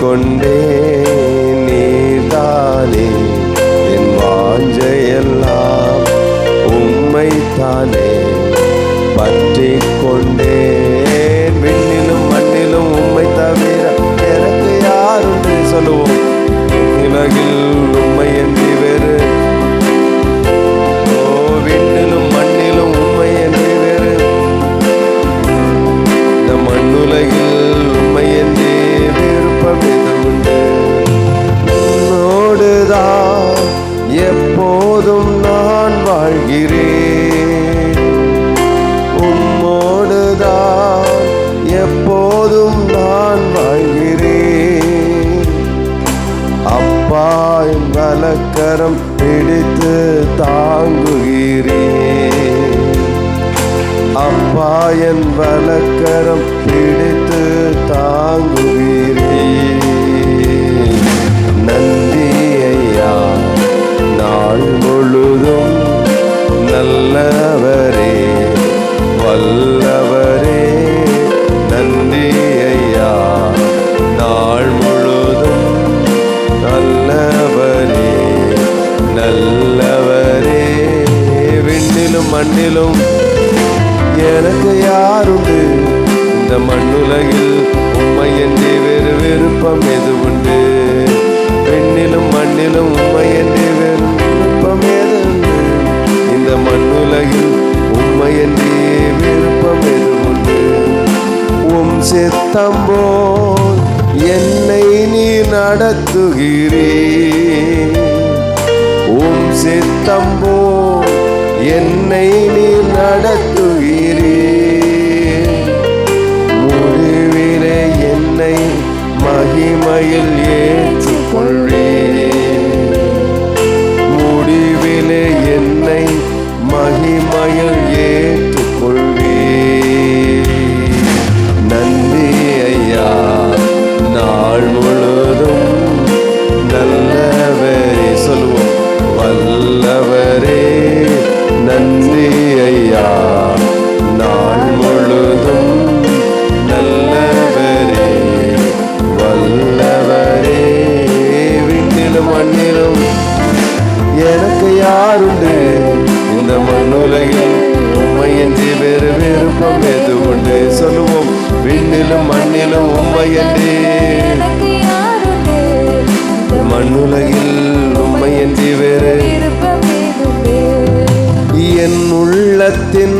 கொண்டே கரம் பிடித்து தாங்கு மண்ணிலும் எனக்கு யாருண்டு? இந்த மண்ணுலகில் உண்மை என்று வேறு விருப்பம் எது உண்டு பெண்ணிலும் மண்ணிலும் உண்மை என்று வேறு விருப்பம் எது உண்டு இந்த மண்ணுலகில் உண்மை என்று விருப்பம் எது உண்டு உம் சித்தம்போ என்னை நீ நடத்துகிறே உம் சித்தம்போ என்னை நீ நடத்துகிறீ முடிவிலே என்னை மகிமையில் ஏற்ற விருப்பம் எது உண்டு சொல்லுவோம். விண்ணிலும் மண்ணிலும் உண்மை என்றே மண்ணுலகில் உண்மை மண்ணுலகில் வேறு. என் உள்ளத்தின்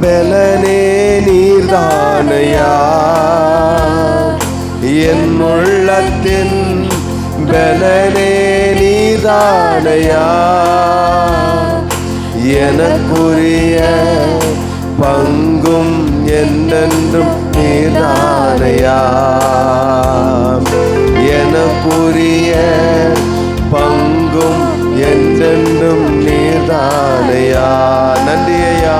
பலனே நீர்தானையா? என் உள்ளத்தின் பலனே நீதானையா எனக்குரிய பங்கும் என்னென்றும் நீர்தானையா புரிய பங்கும் என்றென்றும் நீர்தானையா நன்றி ஐயா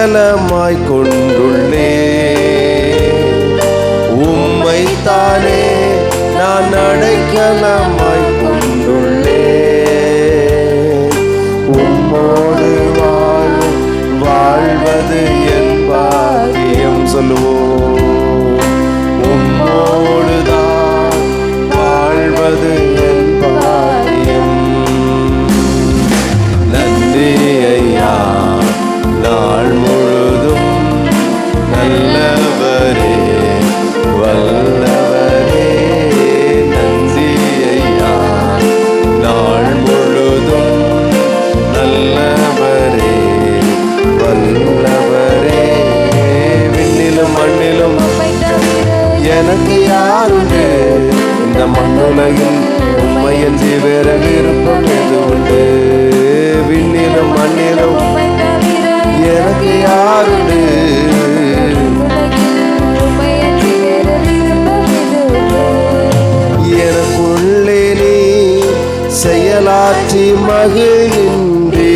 அடைக்கலமாய் கொண்டுள்ளே. உம்மைத்தானே நான் அடைக்கலமாய் கொண்டுள்ளே. உம்மோடு வாழ் வாழ்வது என் பாரியம் சொல்லுவோம். உம்மோடுதான் வாழ்வது எனக்கு யாருண்டு? இந்த மண்ணுலகில் உண்மையன்றி வேற விருப்பம் எது உண்டு விண்ணிலும் மண்ணிலும் எனக்கு யாருண்டு? எனக்குள்ளே நீ செயலாற்றி மகிழ்கின்றே.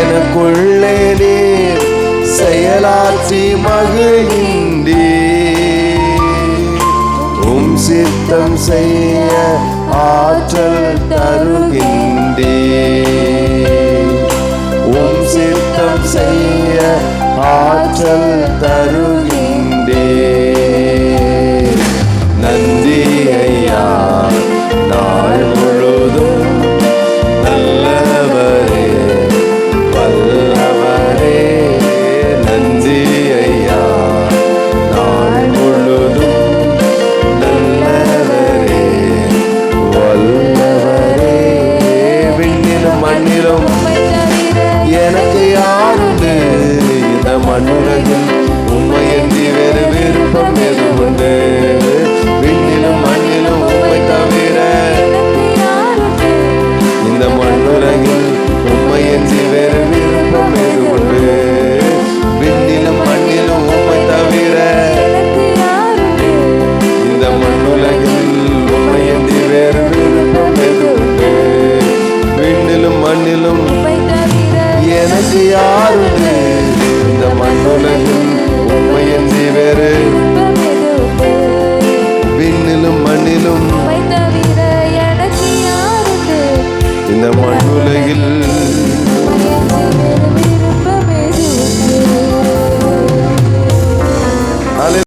எனக்குள்ளே நீ செயலாற்றி மகிழ்கின்ற. சித்தம் செய்ய ஆற்றல் தருகின்றே உம் சித்தம் செய்ய ஆற்றல் தருகின்றே